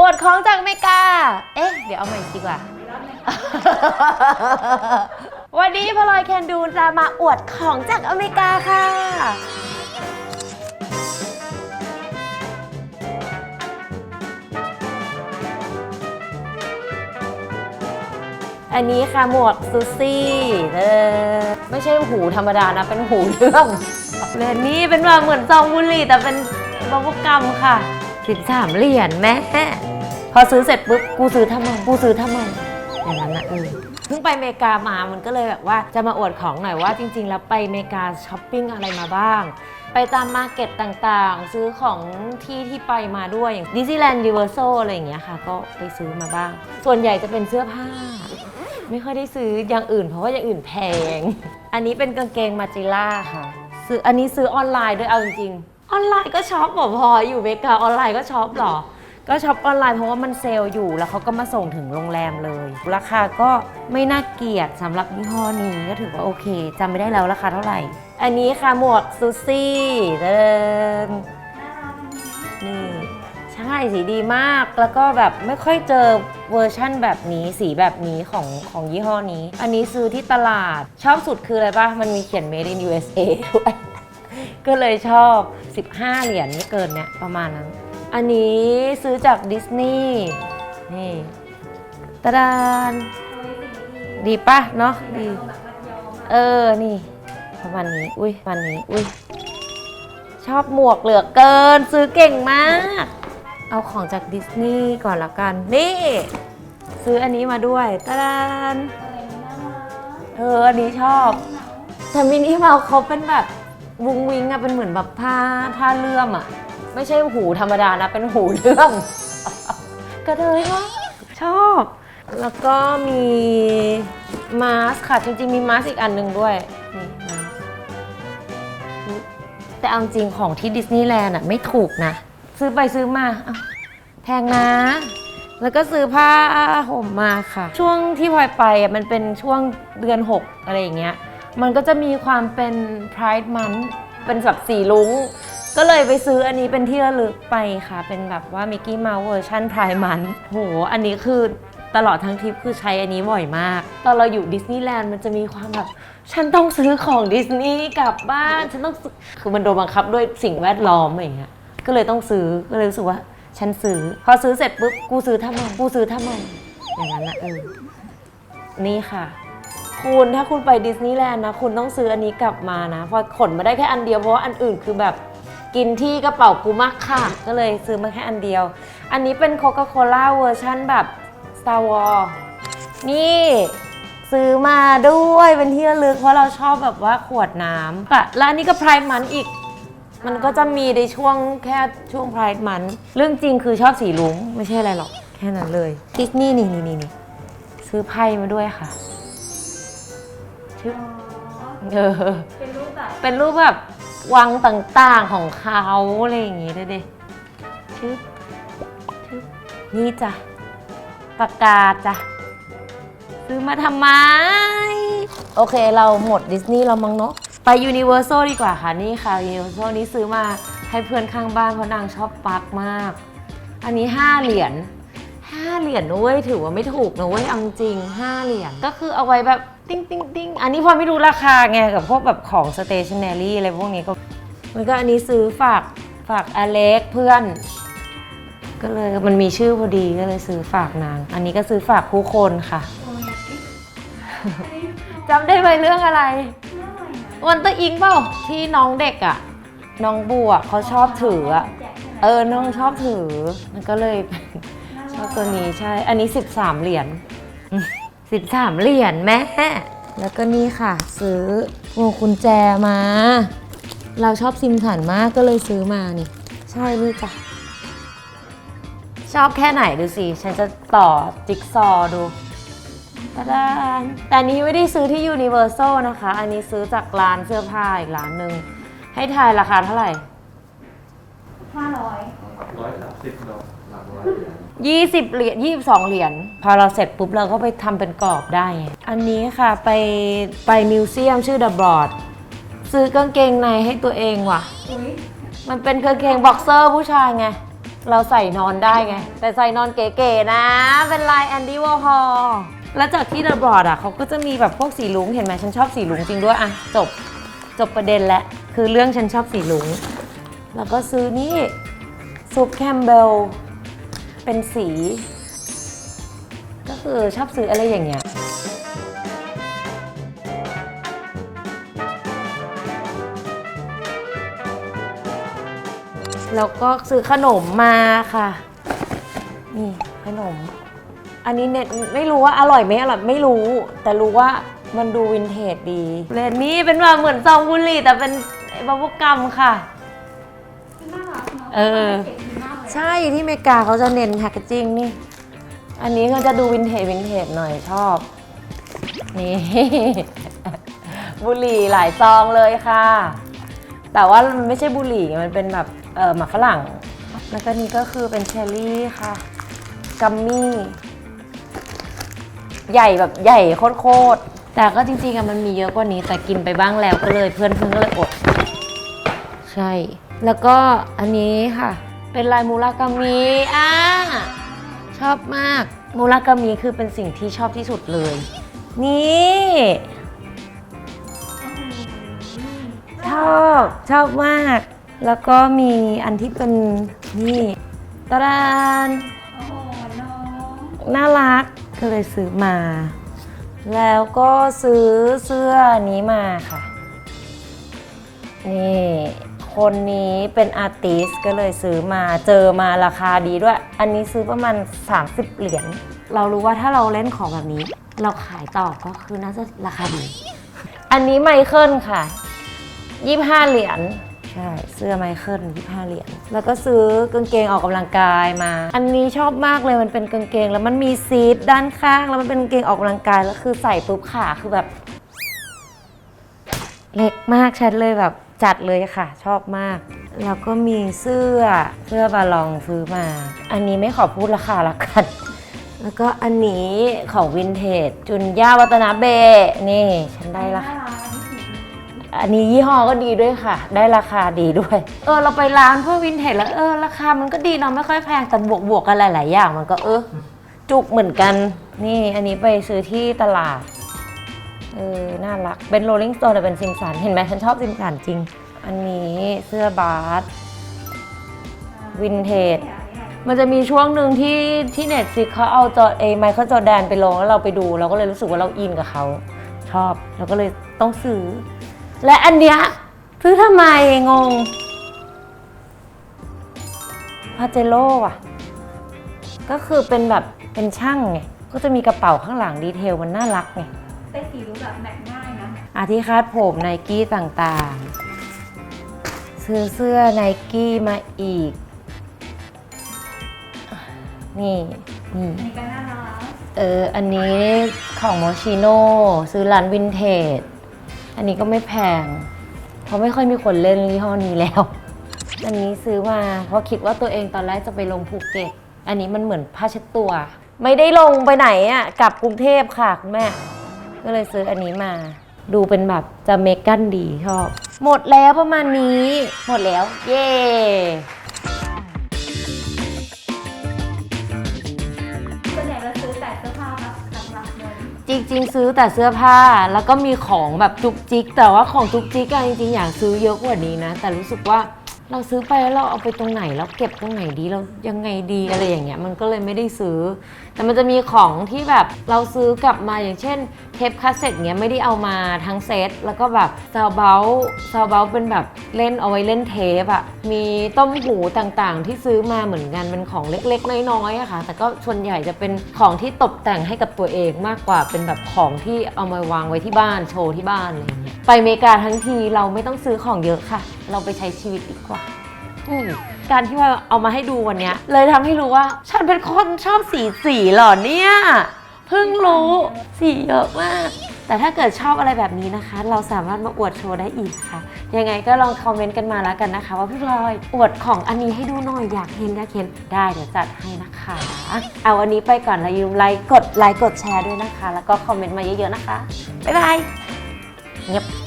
อวดของจากอเมริกา เอ๊ะ เดี๋ยวเอาใหม่ดีกว่า วันนี้พลอยแคนดูจะมาอวดของจากอเมริกาค่ะ อันนี้ค่ะหมวกซูซี่เออไม่ใช่หูธรรมดานะ เป็นหูเรื่องเลนนี่เป็นแบบเหมือนซองบุหรี่แต่เป็นบับเบิ้ลกัมค่ะสิบสามเหรียญแม่ พอซื้อเสร็จปุ๊บกูซื้อทำไมกูซื้อทำไมอย่างนั้นนะเออเพิ่งไปอเมริกามามันก็เลยแบบว่าจะมาอวดของหน่อยว่าจริง ๆ แล้วไปอเมริกาช้อปปิ้งอะไรมาบ้าง ไปตามมาร์เก็ตต่างๆ ซื้อของที่ที่ไปมาด้วยอย่างดิสนีย์แลนด์ยูเวอร์แซอะไรอย่างเงี้ยค่ะ ก็ไปซื้อมาบ้าง ส่วนใหญ่จะเป็นเสื้อผ้า ไม่ค่อยได้ซื้ออย่างอื่น เพราะว่าอย่างอื่นแพง อันนี้เป็นกางเกงมาจิล่าค่ะ ซื้ออันนี้ซื้อออนไลน์ด้วยเอาจริงๆออนไลน์ก็ช็อปพออยู่อเมริกาออนไลน์ก็ช็อปหรอ ก็ช็อปออนไลน์เพราะว่ามันเซลล์อยู่แล้วเขาก็มาส่งถึงโรงแรมเลย ราคาก็ไม่น่าเกลียดสำหรับยี่ห้อนี้ก็ถือว่าโอเคจำไม่ได้แล้วราคาเท่าไหร่ อันนี้ค่ะหมวกซูซี่เดินนี่ใช่สีดีมากแล้วก็แบบไม่ค่อยเจอเวอร์ชั่นแบบนี้สีแบบนี้ของของยี่ห้อนี้ อันนี้ซื้อที่ตลาดชอบสุดคืออะไรปะมันมีเขียน made in USA ด้วยก็เลยชอบ 15 เหรียญไม่เกินเนี่ยประมาณนั้น อันนี้ซื้อจากดิสนีย์นี่ตะดานดีป่ะเนาะดี เออ นี่ ประมาณนี้ อุ้ยประมาณนี้ อุ้ย ชอบหมวกเหลือเกิน ซื้อเก่งมาก เอาของจากดิสนีย์ก่อนละกัน นี่ ซื้ออันนี้มาด้วยตะดานเออ อันนี้ชอบแต่มินิเมาเขาเป็นแบบวุงวิงอะเป็นเหมือนแบบผ้าผ้าเลื่อมอะ ไม่ใช่หูธรรมดานะ เป็นหูเลื่อมกระเทยมากชอบ แล้วก็มีมาสค่ะ จริงๆ มีมาสอีกอันหนึ่งด้วย นี่มาสแต่เอาจริงของที่ดิสนีย์แลนด์อะไม่ถูกนะ ซื้อไปซื้อมาอ้าวแพงนะ แล้วก็ซื้อผ้าห่มมาค่ะ ช่วงที่พลอยไปอะมันเป็นช่วงเดือน 6 อะไรอย่างเงี้ย มันก็จะมีความเป็น Pride Month เป็นแบบสีลุ้ง ก็เลยไปซื้ออันนี้เป็นที่ระลึกไปค่ะ เป็นแบบว่ามิกกี้เมาส์เวอร์ชัน Pride Month โห อันนี้คือตลอดทั้งทริปคือใช้อันนี้บ่อยมาก ตอนเราอยู่ดิสนีย์แลนด์มันจะมีความแบบ ฉันต้องซื้อของดิสนีย์กลับบ้าน ฉันต้องซื้อคือมันโดนบังคับด้วยสิ่งแวดล้อมอะไรอย่างเงี้ย ก็เลยต้องซื้อ ก็เลยรู้สึกว่า ฉันซื้อ พอซื้อเสร็จปุ๊บ กูซื้อทำไมกูซื้อทำไมอย่างนั้นนะเออ นี่ค่ะ คุณถ้าคุณไปดิสนีย์แลนด์นะ คุณต้องซื้ออันนี้กลับมานะเพอขนมาได้แค่อันเดียวเพราะว่าอันอื่นคือแบบ กินที่กระเป๋ากูมากค่ะ ก็เลยซื้อมาแค่อันเดียว อันนี้เป็นโคคาโคล่าเวอร์ชันแบบ Star Wars นี่ซื้อมาด้วยเป็นที่ระลึกเพราะเราชอบแบบว่าขวดน้ำอะแล้วอันนี้ก็พรายมันอีก มันก็จะมีในช่วงแค่ช่วงพรายมัน เรื่องจริงคือชอบสีลุงไม่ใช่อะไรหรอกแค่นั้นเลยดิสนีย์นี่นี่นี่นี่ซื้อไพ่มาด้วยค่ะชื่อเออเป็นรูปแบบเป็นรูปแบบ วังต่างๆของเขาอะไรอย่างงี้ด้วยดิชื่อชื่อนี่จ้ะปากกาจ้ะซื้อมาทำไม โอเคเราหมดดิสนีย์เรามั้งเนาะไปยูนิเวอร์แซลดีกว่าค่ะนี่ค่ะยูนิเวอร์แซลนี้ซื้อมาให้เพื่อนข้างบ้านเพราะนางชอบปักมาก อันนี้ 5 เหรียญ 5เหรียญนะเว้ยถือว่าไม่ถูกนะเว้ยเอาจริง5เหรียญก็คือเอาไว้แบบติ้งติ้งติ้งอันนี้พอไม่รู้ราคาไงกับพวกแบบของ stationery อะไรพวกนี้ก็มันก็อันนี้ซื้อฝากฝากอเล็กเพื่อน ก็เลยมันมีชื่อพอดีก็เลยซื้อฝากนาง อันนี้ก็ซื้อฝากผู้คนค่ะจำได้ไหมเรื่องอะไรวันเตอร์อิงเปล่าที่น้องเด็กอะน้องบัวเขาชอบถืออะเออน้องชอบถือมันก็เลย ชอบตัวนี้ใช่ อันนี้ 13 เหรียญ13เหรียญแม่แล้วก็นี่ค่ะ ซื้อพวงกุญแจมา เราชอบซิมสันมากก็เลยซื้อมานี่ ใช่นี่จ้ะ ชอบแค่ไหนดูสิ ฉันจะต่อจิ๊กซอว์ดูตะดานแต่อันนี้ไม่ได้ซื้อที่ Universal นะคะ อันนี้ซื้อจากร้านเสื้อผ้าอีกร้านหนึ่ง ให้ทายราคาเท่าไหร่ ห้าร้อย ร้อยสามสิบดอกหลักร้อยเหรียญ 20 เหรียญ22 เหรียญพอเราเสร็จปุ๊บเราก็ไปทำเป็นกรอบได้ไงอันนี้ค่ะไปไปมิวเซียมชื่อ The Broad ซื้อกางเกงในให้ตัวเองว่ะ อุ้ยมันเป็นกางเกงบ็อกเซอร์ผู้ชายไง เราใส่นอนได้ไง แต่ใส่นอนเก๋ๆนะ เป็นลายแอนดี้วอร์ฮอลแล้วจากที่เดอะบรอดอะเขาก็จะมีแบบพวกสีลุงเห็นไหมฉันชอบสีลุงจริงด้วย อะ จบ จบประเด็นแล้ว คือเรื่องฉันชอบสีลุง แล้วก็ซื้อนี่ซุปแคมเบล เป็นสี ก็คือชอบซื้ออะไรอย่างเงี้ย แล้วก็ซื้อขนมมาค่ะ นี่ขนม อันนี้เน็ตไม่รู้ว่าอร่อยไหมอร่อยไม่รู้ แต่รู้ว่ามันดูวินเทจดีเลนนี่เป็นแบบเหมือนซองบุหรี่แต่เป็นบับเบิ้ลกัมค่ะ น่ารักเนาะเออ เก๋ดีมากเลย ใช่ที่อเมริกาเขาจะเน้นแพคเกจิ้งนี่ อันนี้ก็จะดูวินเทจวินเทจหน่อยชอบ นี่ บุหรี่หลายซองเลยค่ะ แต่ว่ามันไม่ใช่บุหรี่มันเป็นแบบเออหมากฝรั่ง แล้วก็นี่ก็คือเป็นเชอร์รี่ค่ะ กัมมี่ ใหญ่แบบใหญ่โคตรๆแต่ก็จริงๆอะมันมีเยอะกว่านี้แต่กินไปบ้างแล้วก็เลยเพื่อนเพื่อนก็เลยอด ใช่ แล้วก็อันนี้ค่ะ เป็นลายมูรากามิอ่าชอบมากมูรากามิคือเป็นสิ่งที่ชอบที่สุดเลย นี่ชอบชอบมาก แล้วก็มีอันที่เป็นนี่ตะดานน่ารักก็เลยซื้อมา แล้วก็ซื้อเสื้อนี้มาค่ะ นี่ คนนี้เป็นอาร์ติสก็เลยซื้อมาเจอมาราคาดีด้วย อันนี้ซื้อประมาณ 30 เหรียญเรารู้ว่าถ้าเราเล่นของแบบนี้ เราขายต่อก็คือน่าจะราคาดี อันนี้ไมเคิลค่ะ 25 เหรียญใช่เสื้อไมเคิล25 เหรียญแล้วก็ซื้อกางเกงออกกำลังกายมา อันนี้ชอบมากเลยมันเป็นกางเกง แล้วมันมีซีดด้านข้าง แล้วมันเป็นกางเกงออกกำลังกายแล้วคือใส่ปุ๊บขาคือแบบ เล็กมากฉันเลยแบบ จัดเลยค่ะ ชอบมาก แล้วก็มีเสื้อเสื้อบาลองซื้อมา อันนี้ไม่ขอพูดราคาละกันแล้วก็อันนี้ของวินเทจจุนย่าวัตนาเบนี่ ฉันได้ละน่ารักอันนี้สีอันนี้ยี่ห้อก็ดีด้วยค่ะ ได้ราคาดีด้วย เออ เราไปร้านพวกวินเทจแล้วเออราคามันก็ดีเนาะไม่ค่อยแพงแต่บวกบวกกันหลาย ๆ อย่างมันก็เออจุกเหมือนกัน นี่อันนี้ไปซื้อที่ตลาด เออ น่ารัก เป็นโรลลิงสโตนแต่เป็นซิมสัน เห็นไหมฉันชอบซิมสันจริง อันนี้เสื้อบาสวินเทจ มันจะมีช่วงหนึ่งที่ที่เน็ตฟิกเขาเอาจอเอไมเคิลจอแดนไปลงแล้วเราไปดู เราก็เลยรู้สึกว่าเราอินกับเขา ชอบ เราก็เลยต้องซื้อ และอันเนี้ยซื้อทำไมงงพาเจโร่อะก็คือเป็นแบบเป็นช่างไง ก็จะมีกระเป๋าข้างหลังดีเทลมันน่ารักไง เป็นสีรู้แบบแมทง่ายนะอาที่คาดผมไนกี้ต่างๆ ซื้อเสื้อไนกี้มาอีก นี่นี่ อันนี้ก็น่ารักเออ อันนี้ของโมชิโน่ซื้อร้านวินเทจ อันนี้ก็ไม่แพง เพราะไม่ค่อยมีคนเล่นยี่ห้อนี้แล้ว อันนี้ซื้อมา เพราะคิดว่าตัวเองตอนแรกจะไปลงภูเก็ต อันนี้มันเหมือนผ้าเช็ดตัว ไม่ได้ลงไปไหนอะ่ะ กลับกรุงเทพค่ะคุณแม่ ก็เลยซื้ออันนี้มา ดูเป็นแบบจะเมกันดีชอบ หมดแล้วประมาณนี้ หมดแล้ว เย้ส่วนใหญ่เราซื้อแต่เสื้อผ้าหลักๆเลยจริง ๆ ซื้อแต่เสื้อผ้าแล้วก็มีของแบบจุกจิก แต่ว่าของจุกจิกอะจริงๆ อยากซื้อเยอะกว่านี้นะ แต่รู้สึกว่าเราซื้อไปแล้วเราเอาไปตรงไหนแล้วเก็บตรงไหนดีเรายังไงดีอะไรอย่างเงี้ยมันก็เลยไม่ได้ซื้อ แต่มันจะมีของที่แบบเราซื้อกลับมาอย่างเช่นเทปคาสเซ็ตเงี้ยไม่ได้เอามาทั้งเซตแล้วก็แบบซาวเบลซาวเบลเป็นแบบเล่นเอาไว้เล่นเทปอะมีต้มหูต่างๆ ที่ซื้อมาเหมือนกันเป็นของเล็กๆ น้อยๆอะค่ะ แต่ก็ส่วนใหญ่จะเป็นของที่ตกแต่งให้กับตัวเองมากกว่าเป็นแบบของที่เอามาวางไว้ที่บ้านโชว์ที่บ้านอะไรอย่างเงี้ยไปอเมริกาทั้งทีเราไม่ต้องซื้อของเยอะค่ะ เราไปใช้ชีวิตดีกว่า อืมการที่ว่าเอามาให้ดูวันเนี้ย เลยทำให้รู้ว่า ฉันเป็นคนชอบสีสีเหรอเนี่ย เพิ่งรู้สีเยอะมาก แต่ถ้าเกิดชอบอะไรแบบนี้นะคะ เราสามารถมาอวดโชว์ได้อีกค่ะ ยังไงก็ลองคอมเมนต์กันมาแล้วกันนะคะ ว่าพี่พลอยอวดของอันนี้ให้ดูหน่อยอยากเห็นอยากเห็นได้เดี๋ยวจัดให้นะคะเอาวันนี้ไปก่อนแล้วอย่าลืมไลค์กดไลค์กดแชร์ด้วยนะคะ แล้วก็คอมเมนต์มาเยอะๆนะคะบ๊ายบายเงียบ